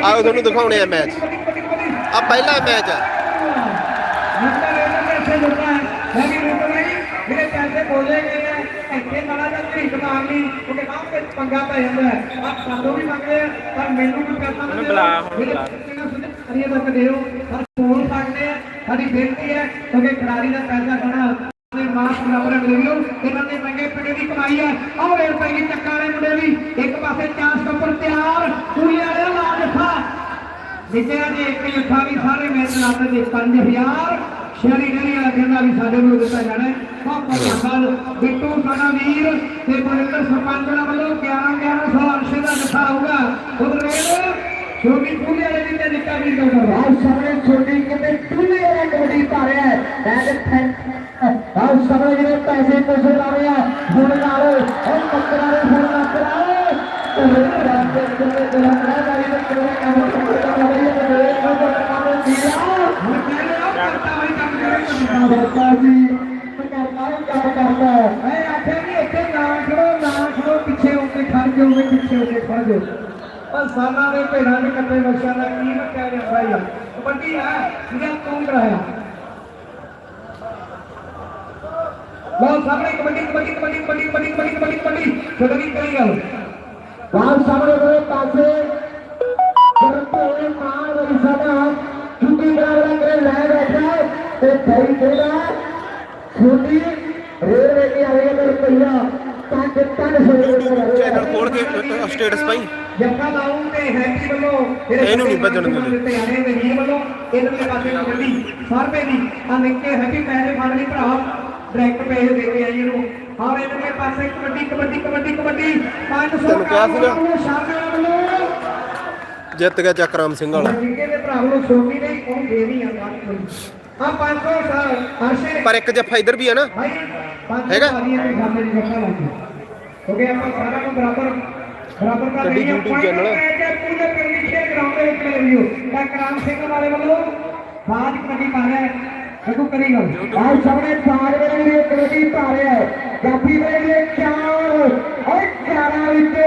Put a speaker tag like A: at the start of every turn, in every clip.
A: ਆਓ ਤੁਹਾਨੂੰ ਦਿਖਾਉਣੇ ਆ ਮੈਚ। ਆ ਪਹਿਲਾ ਮੈਚ
B: ਹੈ ਸਾਡੀ ਬੇਨਤੀ ਹੈ ਕਿਉਂਕਿ ਖਿਡਾਰੀ ਦਾ ਪੈਸਾ ਖਾਣਾ ਦੇ ਮਾਸ ਬਰਾਬਰ ਦੀ ਕਮਾਈ ਹੈ ਆਹ ਵੇਲ ਪੈ ਗਈ ਚੱਕਾ ਵਾਲੇ ਮੁੰਡੇ ਵੀ। ਇੱਕ ਪਾਸੇ ਚਾਰ ਸਟੰਪਰ ਤਿਆਰ ਵਿਜਿਆ ਦੇ ਇੱਕ ਯੁੱਠਾ ਵੀ ਸਾਰੇ ਮੈਚ ਲਾਉਂਦੇ ਨੇ 5000 ਸ਼ਹਿਰੀ ਡੇਰੀ ਵਾਲਾ ਕਹਿੰਦਾ ਵੀ ਸਾਡੇ ਨੂੰ ਦਿੱਤਾ ਜਾਣਾ ਹੈ। ਪਾਪਾ ਸਾਲ ਬਿੱਟੂ ਸਾਡਾ ਵੀਰ ਤੇ ਬਰਿੰਦਰ ਸਰਪੰਚ ਦਾ ਵੱਲੋਂ 11 1100 ਅਰਸ਼ੇ ਦਾ ਦਿੱਤਾ ਹੋਊਗਾ। ਉਧਰ ਵੇਲ ਛੋਟੀ ਪੂਰੀ ਵਾਲੇ ਦੀ ਤੇ ਨਿੱਕਾ ਵੀਰ ਦਾ
C: ਆਹ ਸਾਹਮਣੇ ਛੋਟੀ ਕਿਤੇ ਟੁੱਲੇ ਵਾਲਾ ਕਬੱਡੀ ਪਾ ਰਿਹਾ ਹੈ। ਮੈਂ ਆਹ ਸਾਹਮਣੇ ਜਿਹੜੇ ਪੈਸੇ ਪੈਸੇ ਲਾ ਰਿਹਾ ਹੁਣ ਨਾਲ ਉਹ ਮੱਕਰਾਂ ਦੇ ਹੁਣ ਮੱਕਰਾਂ ਉਹ ਰਾਤ ਦੇ ਕਿਤੇ ਦੇ ਹਮਰਾ ਦਾ ਇਹ ਕਿਹੜਾ ਕੰਮ ਕਰਦਾ ਹੈ ਇਹ ਮੇਰੇ ਕੋਲ ਕੰਮ ਦੀਆ
B: ਹੁਣ ਕਹਿੰਦੇ ਆ ਕਰਤਾ ਵਾਲੀ ਕੰਮ ਕਰੇ
C: ਬਾਬਾ ਜੀ ਮੈਂ ਕਰਦਾ ਹੀ ਕੰਮ ਕਰਦਾ ਹੈ
B: ਮੈਂ ਆਖਿਆ ਵੀ ਇੱਥੇ ਨਾ ਖੜੋ ਨਾ ਖੜੋ ਪਿੱਛੇ ਹੋ ਕੇ ਖੜ ਜਾਓ ਵੀ ਪਿੱਛੇ ਹੋ ਕੇ ਖੜ ਜਾਓ ਪਰ ਸਾਨਾ ਦੇ ਭੇੜਾਂ ਦੇ ਕੱਟੇ ਵਰਸ਼ਾਂ ਦਾ ਕੀ ਮੱਕਿਆ ਜਾਂਦਾ ਯਾਰ ਕਬੱਡੀ ਹੈ ਜਿਹੜਾ ਤੂੰ ਕਰਾਇਆ ਲਓ ਸਾਹਮਣੇ ਕਬੱਡੀ ਕਬੱਡੀ ਕਬੱਡੀ ਕਬੱਡੀ ਕਬੱਡੀ ਕਬੱਡੀ ਕਬੱਡੀ ਕਬੱਡੀ ਛੋਟਾ ਵੀ ਕਰੀ ਗੱਲ
C: ਬਾਹਰ ਸਾਹਮਣੇ ਦੇ ਪਾਸੇ ਕਰਤੇ ਹੋਏ ਮਾਂ ਵਰੀ ਸਾਡਾ ਛੁੱਟੀ ਕਰਾ ਕੇ ਲੈ ਬੈਠਾ ਹੈ ਤੇ ਸਹੀ ਜਿਹੜਾ ਛੁੱਟੀ ਰੇਲਵੇ ਦੀ ਆਵੇ ਮੇਰੇ ਪਈਆ ਤਾਂ ਕਿੰਨ ਸੋ
A: ਚੈਨਲ ਖੋਲ ਕੇ ਸਟੇਟਸ ਪਾਈ
B: ਜੱਫਾ ਲਾਉਂ ਤੇ ਹੈਪੀ ਵੱਲੋਂ
A: ਇਹਨੂੰ ਨਹੀਂ ਭੱਜਣ ਦਿੰਦੇ।
B: ਤੇ ਆਣੇ ਵਜ਼ੀਰ ਵੱਲੋਂ ਇਹਦੇ ਪਾਸੇ ਕਬੱਡੀ 100 ਰੁਪਏ ਦੀ ਆ ਨਿੱਕੇ ਹੈਪੀ ਪੈਸੇ ਫੜ ਲਈ ਭਰਾ ਡਾਇਰੈਕਟ ਪੈਸੇ ਦੇ ਕੇ ਆਈ ਇਹਨੂੰ ਔਰ ਇਹਦੇ ਪਾਸੇ ਕਬੱਡੀ ਕਬੱਡੀ ਕਬੱਡੀ ਕਬੱਡੀ 500
A: ਕਿਹਾ ਸੀਗਾ। ਜਿੱਤ ਗਿਆ ਚੱਕਰਾਮ ਸਿੰਘ ਵਾਲਾ
B: ਨਿੱਕੇ ਦੇ ਭਰਾ ਨੂੰ ਸੋਮੀ ਨਹੀਂ ਉਹ ਦੇਣੀ ਆ ਆ 500 ਆਸ਼ੇ
A: ਪਰ ਇੱਕ ਜੱਫਾ ਇਧਰ ਵੀ ਹੈ ਨਾ। ਹੈਗਾ?
B: ਕਿਉਂਕਿ ਆਪਾਂ ਸਾਰਾ ਨੂੰ ਬਰਾਬਰ ਬਰਾਬਰ ਕਰ ਲਈ
A: YouTube ਚੈਨਲ
B: ਪੂਰੇ ਪਰਮਿਸ਼ਨ ਗਰਾਊਂਡ ਦੇ ਵਿੱਚ ਮਿਲਿਓ ਤਾਂ ਕਰਾਮ ਸਿੰਘ ਵਾਲੇ ਵੱਲੋਂ ਬਾਅਦ ਕਬੱਡੀ ਪਾ ਰਿਹਾ ਲੱਗੂ ਕਰੇਗਾ
C: ਆਹ ਸਾਹਮਣੇ ਚਾਰ ਵੇਲੇ ਕਬੱਡੀ ਪਾ ਰਿਹਾ ਹੈ ਜਾਫੀ ਵੇਲੇ ਚਾਰ ਓਏ ਚਾਰਾਂ ਵਿੱਚ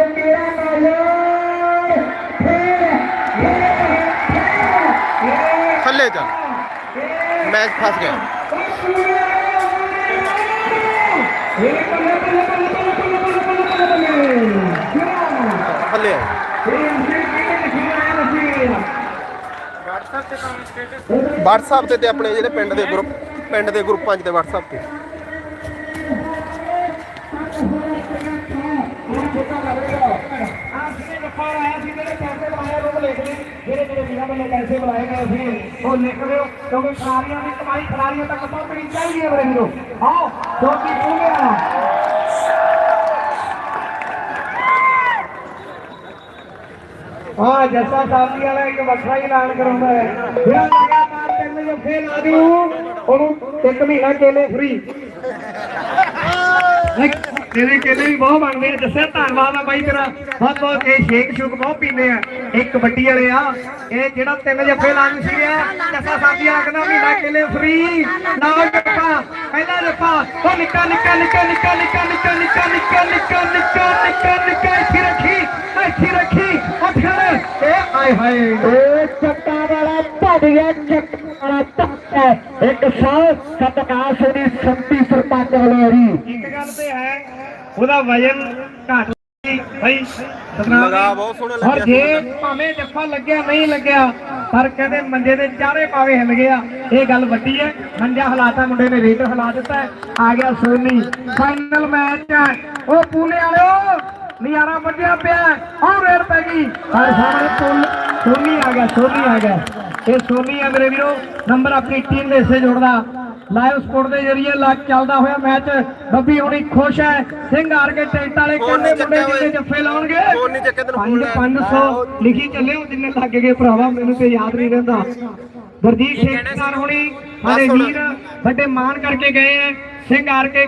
B: बैग
A: फंस गया WhatsApp ਤੇ ਤੇ ਆਪਣੇ ਜਿਹੜੇ ਪਿੰਡ ਦੇ ਗਰੁੱਪ ਪਿੰਡ ਦੇ ਗਰੁੱਪਾਂ 'ਚ ਤੇ WhatsApp ਤੇ।
B: ਆਹ ਸੀ ਨੇ ਫਾਰ ਆਇਆ ਸੀ ਮੇਰੇ ਪੈਸੇ ਲਾਇਆ ਰੋਕ ਲੈ ਕੇ ਜਿਹੜੇ ਜਿਹੜੇ ਵੀਰਾਂ ਵੱਲੋਂ ਪੈਸੇ ਬੁਲਾਏ ਗਏ ਸੀ ਉਹ ਲਿਖ ਲਿਓ ਕਿਉਂਕਿ ਖਿਡਾਰੀਆਂ ਦੀ ਕਮਾਈ ਖਿਡਾਰੀਆਂ ਤੱਕ ਪਹੁੰਚਣੀ ਚਾਹੀਦੀ ਹੈ ਮੇਰੇ ਵੀਰੋ ਆਓ ਕਿਉਂਕਿ ਪੂਰਿਆ ਹਾਂ ਜੱਸਾ ਸਾਹਿਬ ਵਾਲਾ ਇੱਕ ਵੱਖਰਾ ਹੀ ਐਲਾਨ ਕਰਾਉਂਦਾ ਹੈ ਜਿਹੜਾ ਲਗਾਤਾਰ ਤਿੰਨ ਜੱਫੇ ਲਾ ਦਿਓ ਉਹਨੂੰ ਇੱਕ ਮਹੀਨਾ ਕੇਲੇ ਫ੍ਰੀ ਤੇਰੇ ਕੇਲੇ ਵੀ ਬਹੁਤ ਬਣਦੇ ਆ ਦੱਸਿਆ ਧੰਨਵਾਦ ਆ ਬਾਈ ਤੇਰਾ ਬਹੁਤ ਬਹੁਤ ਇਹ ਸ਼ੇਕ ਸ਼ੁਕ ਬਹੁਤ ਪੀਂਦੇ ਆ ਇਹ ਕਬੱਡੀ ਵਾਲੇ ਆ ਇਹ ਜਿਹੜਾ ਤਿੰਨ ਜੱਫੇ ਲਾਉਣ ਸੀ ਆ ਜੱਸਾ ਸਾਥੀ ਆਖਦਾ ਮਹੀਨਾ ਕੇਲੇ ਫ੍ਰੀ ਨਾਲ ਜੱਫਾ ਪਹਿਲਾ ਜੱਫਾ ਉਹ ਨਿੱਕਾ ਨਿੱਕਾ ਨਿੱਕਾ ਨਿੱਕਾ ਨਿੱਕਾ ਨਿੱਕਾ ਨਿੱਕਾ ਨਿੱਕਾ ਨਿੱਕਾ ਨਿੱਕਾ ਨਿੱਕਾ ਨਿੱਕਾ ਇੱਥੇ ਰੱਖੀ ਇੱਥੇ ਰੱਖੀ ਉੱਠ ਖੜ ਇਹ ਆਏ ਹਾਏ
C: ਇਹ ਚੱਕਾ ਵਾਲਾ ਭੱਜ ਗਿਆ ਚੱਕਾ ਵਾਲਾ ਇੱਕ ਸੌ ਸਤਕਾਰ ਸੋਨੀ ਸੰਤੀ ਸਰਪੰਚ ਵੱਲੋਂ ਜੀ
B: ਇੱਕ ਗੱਲ ਤੇ ਹੈ ਉਹਦਾ ਵਜਨ ਘੱਟ ਸੀ। ਭਾਈ ਸਤਨਾਮ
A: ਲਗਾ ਬਹੁਤ ਸੋਹਣਾ
B: ਔਰ
A: ਲੱਗਿਆ।
B: ਜੇ ਭਾਵੇਂ ਜੱਫਾ ਲੱਗਿਆ ਨਹੀਂ ਲੱਗਿਆ ਪਰ ਕਹਿੰਦੇ ਮੰਜੇ ਦੇ ਚਾਰੇ ਪਾਵੇ ਹਿੱਲ ਗਿਆ। ਇਹ ਗੱਲ ਵੱਡੀ ਹੈ। ਮੰਜਾ ਹਲਾਤਾ ਮੁੰਡੇ ਨੇ ਰੇਟ ਹਿਲਾ ਦਿੱਤਾ। ਆ ਗਿਆ ਸੋਨੀ। ਫਾਈਨਲ ਮੈਚ ਹੈ। ਉਹ ਪੂਲੇ ਵਾਲਿਓ ਨਜ਼ਾਰਾ ਵੱਜਿਆ ਪਿਆ ਔਰ ਰੇਡ ਪੈ ਗਈ। ਸਾਹਮਣੇ ਪੁੱਲ ਸੋਨੀ ਆ ਗਿਆ ਸੋਨੀ ਆ ਗਿਆ। ਇਹ ਸੋਨੀ ਆ ਮੇਰੇ ਵੀਰੋ ਨੰਬਰ ਆਪਣੀ ਟੀਮ ਦੇ ਹਿੱਸੇ ਜੋੜਦਾ ਲਾਈਵ ਸਪੋਰਟ ਦੇ ਜਰੀਏ ਲੱਗ ਚੱਲਦਾ ਹੋਇਆ ਮੈਚ ਬੱਬੀ ਹੁਣੀ ਖੁਸ਼ ਹੈ ਸਿੰਘ ਹਾਰ ਕੇ ਟਿਕਟ ਵਾਲੇ ਕਹਿੰਦੇ ਮੁੰਡੇ
A: ਓਏ।
B: ਜੱਫੇ ਲਾਉਣਗੇ
A: ਫੋਨ ਨੀ ਚੱਕਿਆ ਤੈਨੂੰ ਫੋਨ ਲੈ।
B: 500 ਲਿਖੀ ਚੱਲਿਓ ਜਿੰਨੇ ਲੱਗ ਗਏ ਭਰਾਵਾ ਮੈਨੂੰ ਤੇ ਯਾਦ ਨਹੀਂ ਰਹਿੰਦਾ ਗੁਰਜੀਤ ਸਿੰਘ ਹੁਣੀ ਸਾਡੇ। ਵੀਰ ਵੱਡੇ ਮਾਣ ਕਰਕੇ ਗਏ ਐ ਸਿੰਘ ਹਾਰ ਕੇ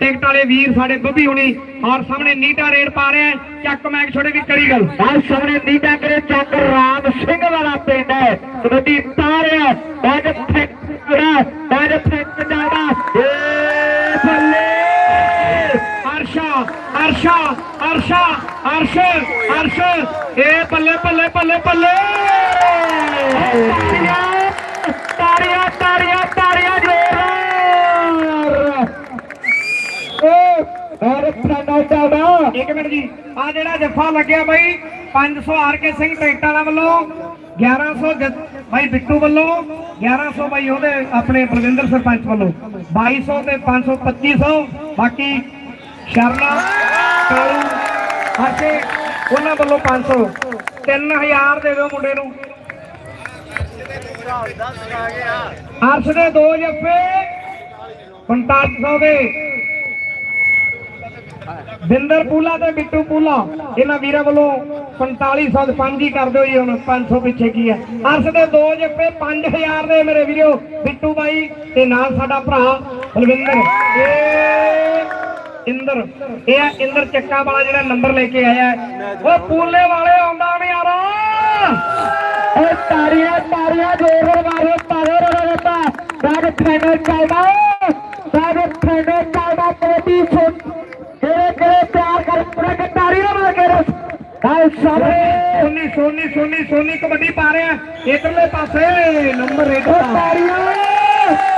B: ਟਿਕਟ ਵਾਲੇ ਵੀਰ ਸਾਡੇ ਬੱਬੀ ਹੁਣੀ ਔਰ ਸਾਹਮਣੇ ਨੀਟਾ ਰੇਡ ਪਾ ਰਿਹਾ। ਚੱਕ ਮੈਕ ਛੋੜੇ ਵੀ ਕਰੀ ਗੱਲ।
C: ਬਾਹਰ ਸਾਹਮਣੇ ਨੀਟਾ ਕਰੇ ਚੱਕ ਰਾਮ ਸਿੰਘ ਵਾਲਾ ਪਿੰਡ ਹੈ। ਕਬੱਡੀ ਤਾਰਿਆ ਬਾਜ ਫੈਕੜਾ ਬਾਜ ਫੈਕ ਜਾਦਾ ਏ ਬੱਲੇ!
B: ਅਰਸ਼ਾ ਅਰਸ਼ਾ ਅਰਸ਼ਾ ਅਰਸ਼ ਅਰਸ਼ ਇਹ ਬੱਲੇ ਬੱਲੇ ਬੱਲੇ ਬੱਲੇ ਬੱਲੇ ਤਾੜੀਆਂ ਤਾੜੀਆਂ ਤਾੜੀਆਂ ਜ਼ੋਰ
C: ਔਰ ਫਰਨਾ ਚਾਵਾ
B: ਇੱਕ ਮਿੰਟ ਜੀ। ਆ ਜਿਹੜਾ ਜੱਫਾ ਲੱਗਿਆ ਬਾਈ 500 ਆਰ ਕੇ ਸਿੰਘ ਟਰੈਕਟਰਾਂ ਵੱਲੋਂ 1100 ਬਾਈ ਬਿੱਟੂ ਵੱਲੋਂ 1100 ਬਾਈ ਉਹਦੇ ਆਪਣੇ ਬਲਵਿੰਦਰ ਸਰਪੰਚ ਵੱਲੋਂ 2200 ਤੇ 500 2500 ਬਾਕੀ ਸ਼ਰਨਾ ਕਾਲੂ ਹਰਕੇ ਉਹਨਾਂ ਵੱਲੋਂ 500 3000 ਦੇ ਦਿਓ ਮੁੰਡੇ ਨੂੰ। ਅਰਸ਼ ਦੇ ਦੋ ਜੱਫੇ 4500 ਦੇ। ਬਿੰਦਰ ਪੂਲਾ ਤੇ ਬਿੱਟੂ ਪੂਲਾ। ਇਹਨਾਂ ਵੀਰਾਂ ਵੱਲੋਂ 4500 ਹੀ ਕਰ ਦਿਓ ਜੀ, ਹੁਣ 500 ਪਿੱਛੇ ਕੀ ਹੈ। ਅਰਸ਼ ਦੇ ਦੋ ਜੱਫੇ 5000 ਦੇ ਮੇਰੇ ਵੀਰੋ। ਬਿੱਟੂ ਬਾਈ ਤੇ ਨਾਲ ਸਾਡਾ ਭਰਾ ਬਲਵਿੰਦਰ। ਇਹ ਇੰਦਰ। ਇਹ ਇੰਦਰ ਚੱਕਾ ਵਾਲਾ ਜਿਹੜਾ ਨੰਬਰ ਲੈ ਕੇ ਆਇਆ ਉਹ ਪੂਲੇ ਵਾਲੇ ਆਉਂਦਾ ਨਹੀਂ ਯਾਰਾ।
C: ਔਰ ਤਾੜੀਆਂ ਤਾੜੀਆਂ ਜ਼ੋਰ ਮਾਰੋ ਪਾਗੋ ਰੋਤਾ ਬਾਗ ਫਰਨਾ ਚਾਵਾ ਬਾਗ ਫਰਨਾ ਚਾਵਾ ਕੋਟੀ ਛੋਟ ਕਰੇ ਪਿਆਰ ਕਰ ਪੂਰਾ ਕੇ ਤਾੜੀਆਂ ਮਾਰ ਕੇ ਰਸ ਕਾਲ ਸਾਹਮਣੇ
B: ਸੋਨੀ ਸੋਨੀ ਸੋਨੀ ਸੋਨੀ ਕਬੱਡੀ ਪਾ ਰਿਹਾ। ਇਧਰਲੇ ਪਾਸੇ ਨੰਬਰ ਰੇਡਰ ਦਾ।
C: ਤਾੜੀਆਂ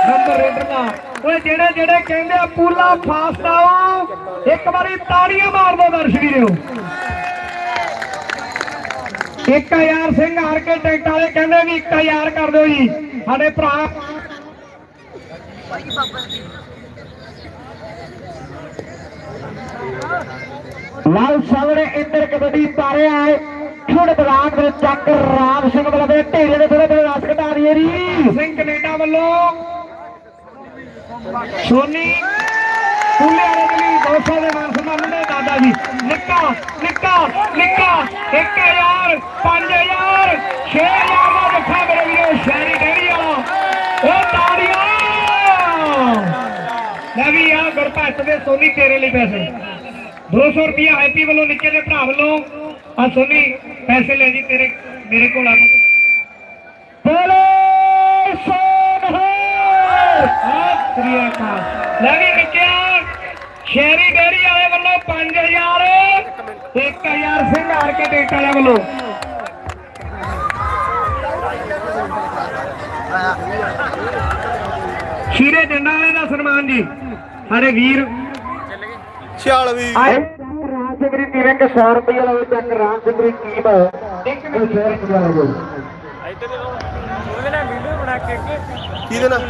B: ਨੰਬਰ ਰੇਡਰ ਦਾ। ਓਏ ਜਿਹੜੇ ਜਿਹੜੇ ਕਹਿੰਦੇ ਆ ਪੂਲਾ ਫਾਸਟ ਆਓ ਇੱਕ ਵਾਰੀ ਤਾੜੀਆਂ ਮਾਰ ਦੋ ਦਰਸ਼ਕ ਵੀਰੋ। 1000 ਸਿੰਘ ਹਾਰ ਕੇ ਟਿਕਟ ਵਾਲੇ ਕਹਿੰਦੇ ਵੀ 1000 ਕਰ ਦਿਓ ਜੀ। ਸਾਡੇ ਭਰਾ
C: ਲਾਲ ਸਾਹਮਣੇ ਇੰਦਰ ਕਬੱਡੀ ਪਾ ਹੈ ਛੋੜ ਬਲਾਕ ਦੇ ਚੱਕ ਰਾਮ ਸਿੰਘ ਵੱਲੋਂ ਦੇ ਢੇਰੇ ਦੇ ਥੋੜੇ ਥੋੜੇ ਰਸ ਘਟਾ ਰਹੀ ਹੈ ਜੀ।
B: ਸਿੰਘ ਕੈਨੇਡਾ ਵੱਲੋਂ ਸੋਨੀ ਪੂਲੇ ਵਾਲੇ ਦੇ ਲਈ 200 ਦੇ ਮਾਨ ਸਨਮਾਨ ਦੇ ਦਾਦਾ ਜੀ। ਨਿੱਕਾ ਨਿੱਕਾ ਨਿੱਕਾ 1000 5000 6000 ਦਾ ਜੱਫਾ ਮੇਰੇ ਵੀਰੋ, ਸ਼ਹਿਰੀ ਡੇਰੀ ਵਾਲਾ। ਉਹ ਤਾੜੀਆਂ! ਲੈ ਵੀ ਆ ਗੁਰਪ੍ਰਤ ਦੇ ਸੋਨੀ ਤੇਰੇ ਲਈ ਪੈਸੇ। 200 ਰੁਪਿਆ ਹੈਪੀ ਵੱਲੋਂ ਨਿੱਕੇ ਦੇ ਭਰਾ ਵੱਲੋਂ। ਆ ਸੋਨੀ, ਪੈਸੇ ਲੈ ਜੀ ਤੇਰੇ, ਮੇਰੇ ਕੋਲ ਆ।
C: ਬੋਲੇ, ਸੋਨ ਹੋ।
B: ਸ੍ਰੀ ਲੈ ਵੀ ਨਿੱਕਿਆ, ਸ਼ਹਿਰੀ ਡੇਰੀ ਵਾਲੇ ਵੱਲੋਂ 5000 1000 ਸਿੰਘ ਹਾਰ ਕੇ ਡੇਟ ਵਾਲੇ ਵੱਲੋਂ। ਸ਼ੀਰੇ ਜੰਡਾ ਵਾਲੇ ਦਾ ਸਨਮਾਨ ਜੀ। ਸਾਡੇ ਵੀਰ
A: 46
C: ਆਏ। ਰਾਮ ਸਿੰਘ ਦੀ ਟੀਮ ਇੱਕ 100 ਰੁਪਏ ਲਵੇ ਚੱਕ ਦੀ ਟੀਮ ਇੱਕ ਮਿੰਟ 100 ਰੁਪਏ ਲਵੇ
A: ਕਿਹਦੇ ਨਾਲ?